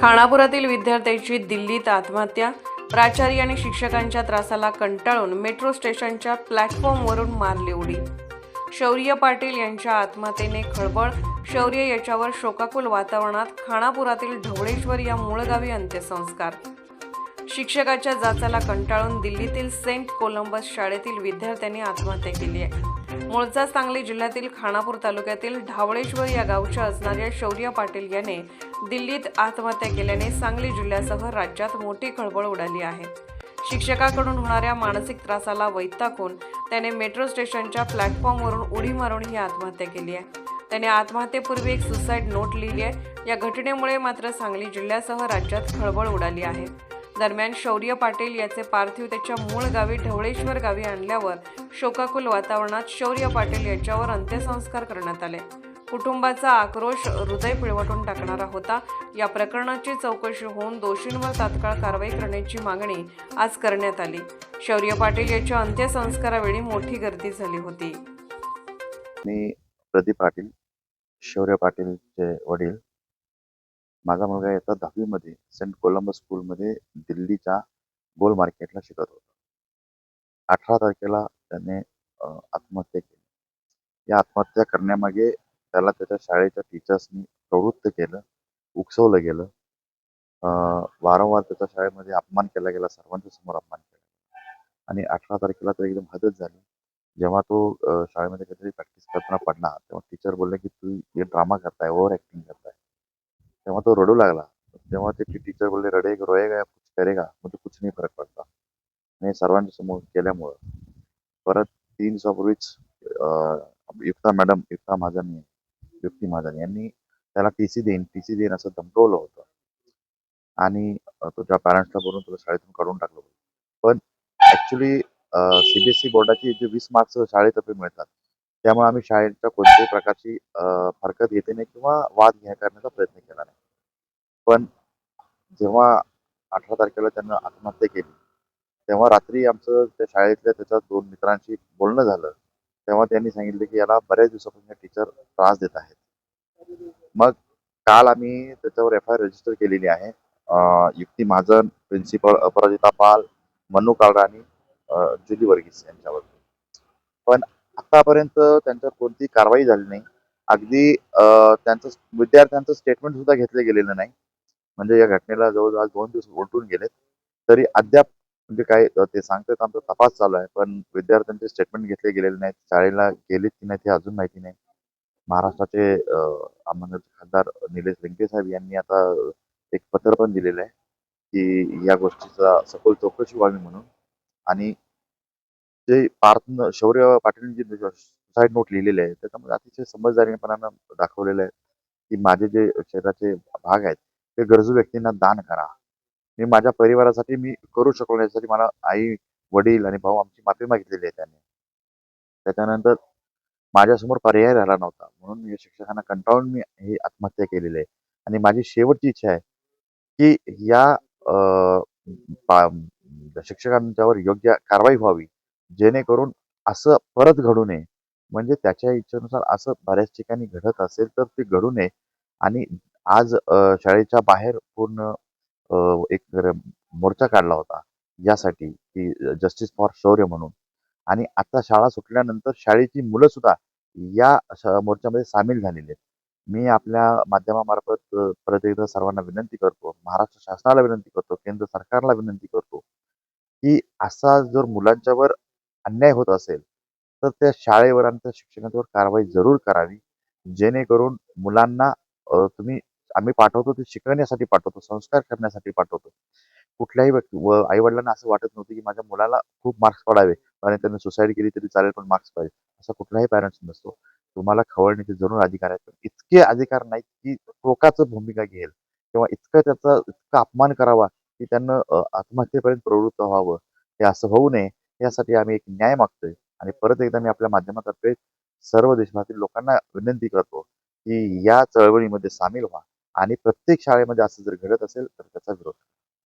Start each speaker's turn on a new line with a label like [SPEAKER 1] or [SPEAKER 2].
[SPEAKER 1] खानापुरातील विद्यार्थ्याची दिल्लीत आत्महत्या. प्राचार्य आणि शिक्षकांच्या त्रासाला कंटाळून मेट्रो स्टेशनच्या प्लॅटफॉर्मवरून मारली उडी शौर्य पाटील यांच्या आत्महत्येने खळबळ. शौर्य याच्यावर शोकाकुल वातावरणात खानापुरातील ढवळेश्वर या मूळ गावी अंत्यसंस्कार. शिक्षकाच्या जाचाला कंटाळून दिल्लीतील सेंट कोलंबस शाळेतील विद्यार्थ्यांनी आत्महत्या केली आहे. मूळचा सांगली जिल्ह्यातील खानापूर तालुक्यातील ढावळेश्वर या गावच्या असणाऱ्या शौर्य पाटील याने दिल्लीत आत्महत्या केल्याने सांगली जिल्ह्यासह राज्यात मोठी खळबळ उडाली आहे. शिक्षकाकडून होणाऱ्या मानसिक त्रासाला वैतागून त्याने मेट्रो स्टेशनच्या प्लॅटफॉर्मवरून उडी मारून ही आत्महत्या केली आहे. त्याने आत्महत्येपूर्वी एक सुसाईड नोट लिहिली आहे. या घटनेमुळे मात्र सांगली जिल्ह्यासह राज्यात खळबळ उडाली आहे. दरम्यान शौर्य पाटील याचे पार्थिव त्याच्या मूळ गावी ढवळेश्वर गावी आणल्यावर शोकाकुल वातावरणात शौर्य पाटील याच्यावर अंत्यसंस्कार करण्यात आले. कुटुंबाचा आक्रोश हृदय पिळवटून टाकणारा होता. या प्रकरणाची चौकशी होऊन दोषींवर तात्काळ कारवाई करण्याची मागणी आज करण्यात आली. शौर्य पाटील याच्या अंत्यसंस्कारावेळी मोठी गर्दी झाली होती.
[SPEAKER 2] मी प्रदीप पाटील शौर्य पाटीलचे वडील. माझा मुलगा येता दहावीमध्ये सेंट कोलंबस स्कूलमध्ये दिल्लीच्या गोल मार्केटला शिकत होता. अठरा तारखेला त्याने आत्महत्या केली. या आत्महत्या करण्यामागे त्याला त्याच्या शाळेच्या टीचर्सनी प्रवृत्त केलं उकसवलं गेलं. वारंवार त्याच्या शाळेमध्ये अपमान केला गेला सर्वांच्या समोर अपमान केला आणि अठरा तारखेला तर एकदम हदच झाली. जेव्हा तो शाळेमध्ये काहीतरी प्रॅक्टिस करताना पडला तेव्हा टीचर बोलले की तू हे ड्रामा करताय ओव्हर ऍक्टिंग करताय. तेव्हा तो रडू लागला. तेव्हा त्याची टीचर बोलले रडे रोएगा कुछ करेगा म्हणजे कुछ नाही फरक पडता. आणि सर्वांच्या समोर केल्यामुळं. परत तीन दिवसापूर्वीच युक्ता मॅडम युक्ता महाजन युक्ती महाजन यांनी त्याला टी सी देईन टी सी देईन असं धमकवलं होतं. आणि तुझ्या पॅरेंट्सला बोलून तुला शाळेतून काढून टाकलं होतं. पण ऍक्च्युली सीबीएसई बोर्डाची जे वीस मार्क्स शाळेतर्फे मिळतात त्यामुळे आम्ही शाळेच्या कोणत्याही प्रकारची फरकत हरकत घेते नाही किंवा वाद घ्या करण्याचा प्रयत्न पण जेव्हा अठरा तारखेला त्यानं आत्महत्या केली तेव्हा रात्री आमचं त्या शाळेतल्या त्याच्या दोन मित्रांशी बोलणं झालं. तेव्हा त्यांनी सांगितलं की याला बऱ्याच दिवसापासून टीचर त्रास देत आहेत. मग काल आम्ही त्याच्यावर एफ आय आर रजिस्टर केलेली आहे. युक्ती महाजन प्रिन्सिपल अपराजिता पाल मनु कालराणी जुली वर्गीस यांच्यावर. पण आतापर्यंत त्यांच्यावर कोणती कारवाई झाली नाही. अगदी त्यांचं विद्यार्थ्यांचं स्टेटमेंट सुद्धा घेतलं गेलेलं नाही. म्हणजे या घटनेला जवळजवळ दोन दिवस उलटून गेलेत. तरी अद्याप म्हणजे काय ते सांगतात आमचा तपास चालू आहे पण विद्यार्थ्यांचे स्टेटमेंट घेतले गेलेले नाहीत. शाळेला गेलेत की नाही ते अजून माहिती नाही. महाराष्ट्राचे खासदार निलेश लंके साहेब यांनी आता एक पत्र पण दिलेलं आहे की या गोष्टीचा सखोल चौकशी व्हावी म्हणून. आणि जे पार्थ शौर्य पाटील जे सुसाईड नोट लिहिलेले आहे त्याच्यामध्ये अतिशय समजदारीपणानं दाखवलेलं आहे की माझे जे शरीराचे भाग आहेत ते गरजू व्यक्तींना दान करा. मी माझ्या परिवारासाठी मी करू शकलो यासाठी मला आई वडील आणि भाऊ आमची माफी मागितलेली आहे त्यांनी. त्याच्यानंतर माझ्यासमोर पर्याय राहिला नव्हता. म्हणून मी शिक्षकांना कंटाळून मी ही आत्महत्या केलेली आहे. आणि माझी शेवटची इच्छा आहे की या शिक्षकांच्यावर योग्य कारवाई व्हावी. जेणेकरून असं परत घडू नये. म्हणजे त्याच्या इच्छेनुसार असं बऱ्याच ठिकाणी घडत असेल तर ते घडू नये. आणि आज अ, शाळेच्या बाहेर पूर्ण अ, एक र- मोर्चा काढला होता. यासाठी की जस्टिस फॉर शौर्य म्हणून. आणि आता शाळा सुटल्यानंतर शाळेची मुलं सुद्धा या श- मोर्चामध्ये सामील झालेली आहेत. मी आपल्या माध्यमामार्फत अ, परत एकदा सर्वांना विनंती करतो महाराष्ट्र शासनाला विनंती करतो केंद्र सरकारला विनंती करतो की असा जर मुलांच्यावर अन्याय होत असेल तर त्या शाळेवर आणि त्या शिक्षकांवर कारवाई जरूर करावी जेणेकरून मुलांना अ, तुम्ही आम्ही पाठवतो ते शिकवण्यासाठी पाठवतो संस्कार करण्यासाठी पाठवतो. कुठल्याही व्यक्ती व आई वडिलांना असं वाटत नव्हतं की माझ्या मुलाला खूप मार्क्स पडावे आणि त्यांनी सुसाईड केली तरी चालेल पण मार्क्स पाहिजे. असा कुठलाही पॅरेंट्स नसतो. तुम्हाला खवळण्याचे जरूर अधिकार आहेत पण इतके अधिकार नाहीत की टोकाचं भूमिका घेईल किंवा इतकं त्याचा इतका अपमान करावा की त्यांना आत्महत्येपर्यंत प्रवृत्त व्हावं. हे असं होऊ नये यासाठी आम्ही एक न्याय मागतोय. आणि परत एकदा मी आपल्या माध्यमातर्फे सर्व देशभरातील लोकांना विनंती करतो की या चळवळीमध्ये सामील व्हा. आणि प्रत्येक शाळेमध्ये असं जर घडत असेल तर त्याचा विरोध.